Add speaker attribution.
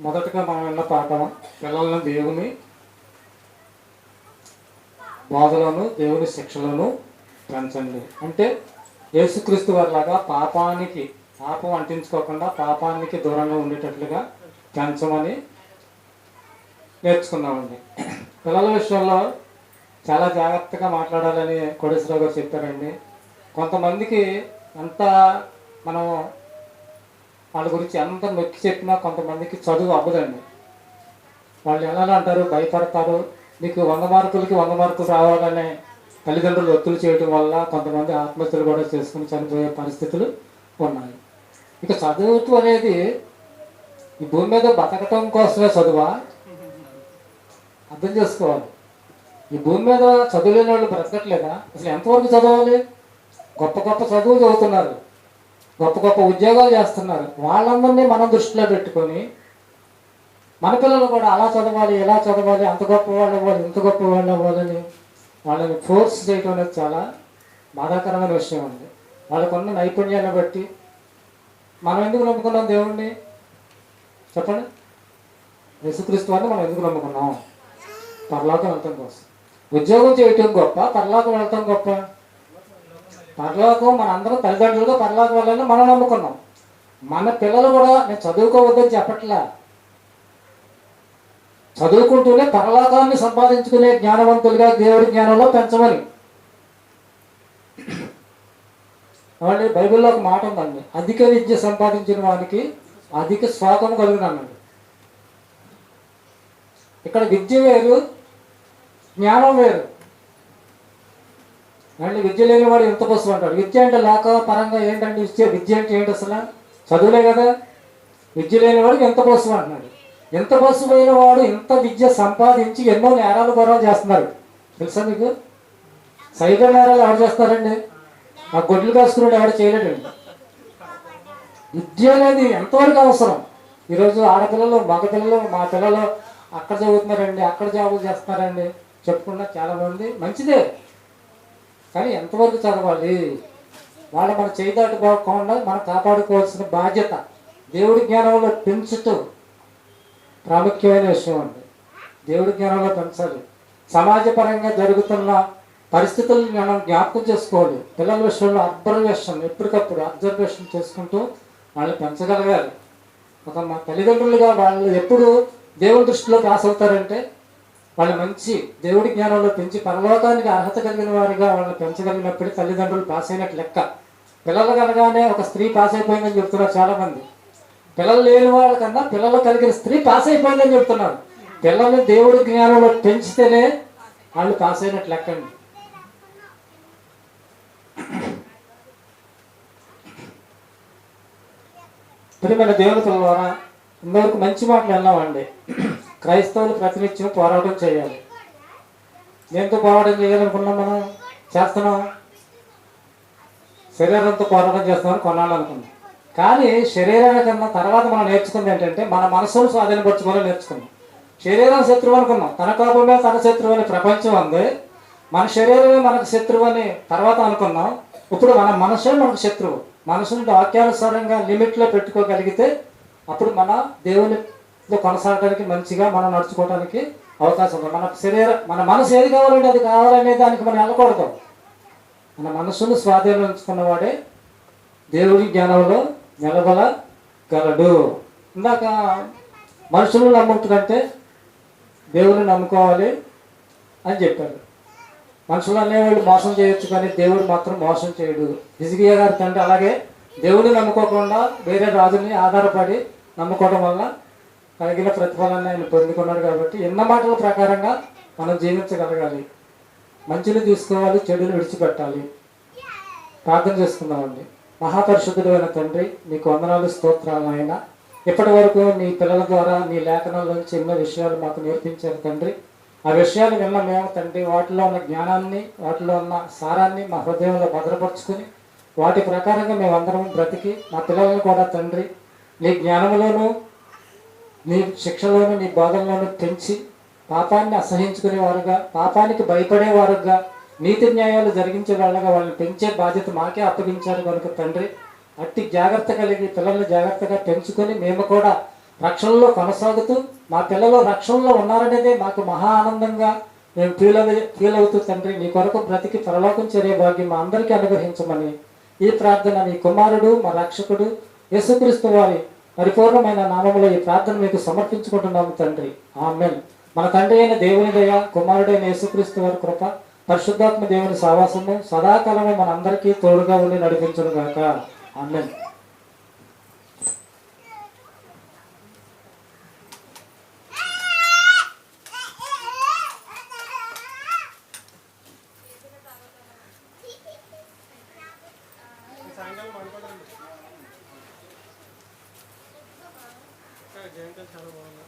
Speaker 1: మొదటగా మనం విన్న పాఠం పిల్లలను దేవుని బోధలోను దేవుని శిక్షలను పెంచండి. అంటే యేసుక్రీస్తు వారిలాగా పాపానికి పాపం అంటించుకోకుండా పాపానికి దూరంగా ఉండేటట్లుగా పెంచమని నేర్చుకున్నామండి. పిల్లల విషయంలో చాలా జాగ్రత్తగా మాట్లాడాలని కోటేశ్వరరావు గారు చెప్పారండి. కొంతమందికి అంతా మనం వాళ్ళ గురించి ఎంత నొక్కి చెప్పినా కొంతమందికి చదువు అవ్వదండి. వాళ్ళు ఎలా అంటారు? భయపడతారు. మీకు వంద మార్కులకి వంద మార్కులు రావాలనే తల్లిదండ్రులు ఒత్తులు చేయడం వల్ల కొంతమంది ఆత్మహత్యలు కూడా చేసుకుని చనిపోయే పరిస్థితులు ఉన్నాయి. ఇక చదువుతూ అనేది ఈ భూమి మీద బతకటం కోసమే చదువా? అర్థం చేసుకోవాలి. ఈ భూమి మీద చదువులేని వాళ్ళు బ్రతకట్లేదా? అసలు ఎంతవరకు చదవాలి? గొప్ప గొప్ప చదువులు చదువుతున్నారు. గొప్ప గొప్ప ఉద్యోగాలు చేస్తున్నారు. వాళ్ళందరినీ మనం దృష్టిలో పెట్టుకొని మన పిల్లలు కూడా అలా చదవాలి ఎలా చదవాలి అంత గొప్ప వాళ్ళు అవ్వాలి ఇంత గొప్ప వాళ్ళు అవ్వాలని వాళ్ళని ఫోర్స్ చేయటం అనేది చాలా బాధాకరమైన విషయం అండి. వాళ్ళకున్న నైపుణ్యాన్ని బట్టి మనం ఎందుకు నమ్ముకున్నాం దేవుణ్ణి? చెప్పండి. యేసుక్రీస్తు వారిని మనం ఎందుకు నమ్ముకున్నాం? పరలోకం వెళ్తాం కోసం. ఉద్యోగం చేయటం గొప్ప పరలోకం వెళ్తాం గొప్ప. పరలోకం మన అందరం తల్లిదండ్రులుగా పరలోకం వెళ్ళాలని మనం నమ్ముకున్నాం. మన పిల్లలు కూడా నేను చదువుకోవద్దని చెప్పట్లా. చదువుకుంటూనే పరలోకాన్ని సంపాదించుకునే జ్ఞానవంతులుగా దేవుడి జ్ఞానంలో పెంచమని. కాబట్టి బైబిల్లో ఒక మాట ఉందండి అధిక విద్య సంపాదించిన వానికి అధిక స్వాగం కలుగును ఇక్కడ విద్య వేరు జ్ఞానం వేరు. అండ్ విద్య లేని వాడు ఎంత బస్సు అంటాడు? విద్య అంటే లేక పరంగా ఏంటంటే విద్య? విద్య అంటే ఏంటి అసలు? చదువులే కదా. విద్య లేని వాడికి ఎంత బస్సు అంటున్నాడు? ఎంత బస్సు లేని వాడు ఇంత విద్య సంపాదించి ఎన్నో నేరాలు గొడవలు చేస్తున్నారు. తెలుసా మీకు? సైబర్ నేరాలు ఎవరు చేస్తారండి ఆ గొడ్లు కాసుకున్నాడు ఎవరు చేయలేడండి. విద్య అనేది ఎంతవరకు అవసరం? ఈరోజు ఆడపిల్లలు మగపిల్లలు మా పిల్లలు అక్కడ చదువుతున్నారండి అక్కడ జాబులు చేస్తున్నారండి. చెప్పుకున్న చాలా మంది మంచిదే. కానీ ఎంతవరకు చదవాలి? వాళ్ళు మన చేయి దాటుకోకుండా మనం కాపాడుకోవాల్సిన బాధ్యత దేవుడి జ్ఞానంలో పెంచుతూ ప్రాముఖ్యమైన విషయం అండి. దేవుడి జ్ఞానంలో పెంచాలి. సమాజపరంగా జరుగుతున్న పరిస్థితులను మనం జ్ఞాపకం చేసుకోవాలి. పిల్లల విషయంలో అబ్జర్వేషన్ ఎప్పటికప్పుడు అబ్జర్వేషన్ చేసుకుంటూ వాళ్ళని పెంచగలగాలి. ఒక మా తల్లిదండ్రులుగా వాళ్ళు ఎప్పుడు దేవుడి దృష్టిలో పాస్ అవుతారంటే వాళ్ళు మంచి దేవుడి జ్ఞానంలో పెంచి పరలోకానికి అర్హత కలిగిన వారిగా వాళ్ళని పెంచగలిగినప్పుడు తల్లిదండ్రులు పాస్ అయినట్టు లెక్క. పిల్లలు కనగానే ఒక స్త్రీ పాస్ అయిపోయిందని చెప్తున్నారు చాలా మంది పిల్లలు లేని వాళ్ళకన్నా పిల్లలు కలిగిన స్త్రీ పాస్ అయిపోయిందని చెప్తున్నారు. పిల్లల్ని దేవుడి జ్ఞానంలో పెంచితేనే వాళ్ళు పాస్ అయినట్టు లెక్కండి. ప్రియమైన దేవతల ద్వారా ఇంతవరకు మంచి మాటలు వెళ్ళామండి క్రైస్తవులు ప్రతినిత్యం పోరాటం చేయాలి. దేంతో పోరాటం చేయాలనుకున్నాం మనం? చేస్తున్నాం. శరీరంతో పోరాటం చేస్తామని కొనాలనుకున్నాం. కానీ శరీరానికన్నా తర్వాత మనం నేర్చుకుంది ఏంటంటే మన మనసును స్వాధీనపరచుకోవాలని నేర్చుకున్నాం. శరీరం శత్రువు అనుకున్నాం. తన కోపమే తన శత్రువు అని ప్రపంచం ఉంది మన శరీరమే మనకు శత్రువు అని తర్వాత అనుకున్నాం. ఇప్పుడు మన మనసే మనకు శత్రువు. మనసుని వాక్యానుసారంగా లిమిట్లో పెట్టుకోగలిగితే అప్పుడు మన దేవుని కొనసాగడానికి మంచిగా మనం నడుచుకోవడానికి అవకాశం ఉంది. మన శరీరం మన మనసు ఏది కావాలంటే అది కావాలనే దానికి మనం వెళ్ళకూడదు. మన మనసును స్వాధీనం ఉంచుకున్నవాడే దేవుడి జ్ఞానంలో నిలబడగలడు ఇందాక మనుషులను నమ్ముతుందంటే దేవుడిని నమ్ముకోవాలి అని చెప్పారు. మనుషులు అనేవాళ్ళు మోసం చేయొచ్చు కానీ దేవుడు మాత్రం మోసం చేయడు. హిజికియా గారి తండ్రి అలాగే దేవుడిని నమ్ముకోకుండా వేరే రాజుని ఆధారపడి నమ్ముకోవడం వల్ల కలిగిన ప్రతిఫలాన్ని ఆయన పొందుకున్నాడు కాబట్టి ఎన్న మాటల ప్రకారంగా మనం జీవించగలగాలి. మంచిని తీసుకోవాలి చెడుని విడిచిపెట్టాలి. ప్రార్థన చేసుకుందామండి. మహాపరిశుద్ధుడు అయిన తండ్రి నీకు వందనాలు స్తోత్రాలు ఆయన ఇప్పటి వరకు నీ పిల్లల ద్వారా నీ లేఖనాల నుంచి ఎన్నో విషయాలు మాకు నేర్పించారు తండ్రి. ఆ విషయాలు విన్న మేము తండ్రి వాటిలో ఉన్న జ్ఞానాన్ని వాటిలో ఉన్న సారాన్ని మా హృదయంలో భద్రపరుచుకుని వాటి ప్రకారంగా మేమందరం బ్రతికి మా పిల్లలను కూడా తండ్రి నీ జ్ఞానంలోనూ నీ శిక్షలోను నీ బోధనలోను పెంచి పాపాన్ని అసహించుకునే వారుగా పాపానికి భయపడే వారుగా నీతి న్యాయాలు జరిగించే వాళ్ళగా వాళ్ళని పెంచే బాధ్యత మాకే అప్పగించారు కనుక తండ్రి. అట్టి జాగ్రత్త కలిగి పిల్లల్ని జాగ్రత్తగా పెంచుకొని మేము కూడా రక్షణలో కొనసాగుతూ మా పిల్లలు రక్షణలో ఉన్నారనేదే మాకు మహా ఆనందంగా మేము ఫీల్ ఫీల్ అవుతూ తండ్రి నీ కొరకు బ్రతికి పరలోకం చేరే భాగ్యం మా అందరికీ అనుగ్రహించమని ఈ ప్రార్థన నీ కుమారుడు మా రక్షకుడు యేసుక్రీస్తు వారి పరిపూర్ణమైన నామములో ఈ ప్రార్థన మీకు సమర్పించుకుంటున్నాము తండ్రి. ఆమెన్. మన తండ్రి అయిన దేవుని దయ కుమారుడైన యేసుక్రీస్తు వారి కృప పరిశుద్ధాత్మ దేవుని సావాసము సదాకాలము మనందరికీ తోడుగా ఉండి నడిపించను గాక. ఆమెన్.
Speaker 2: జయంతి చాలా బాగున్నా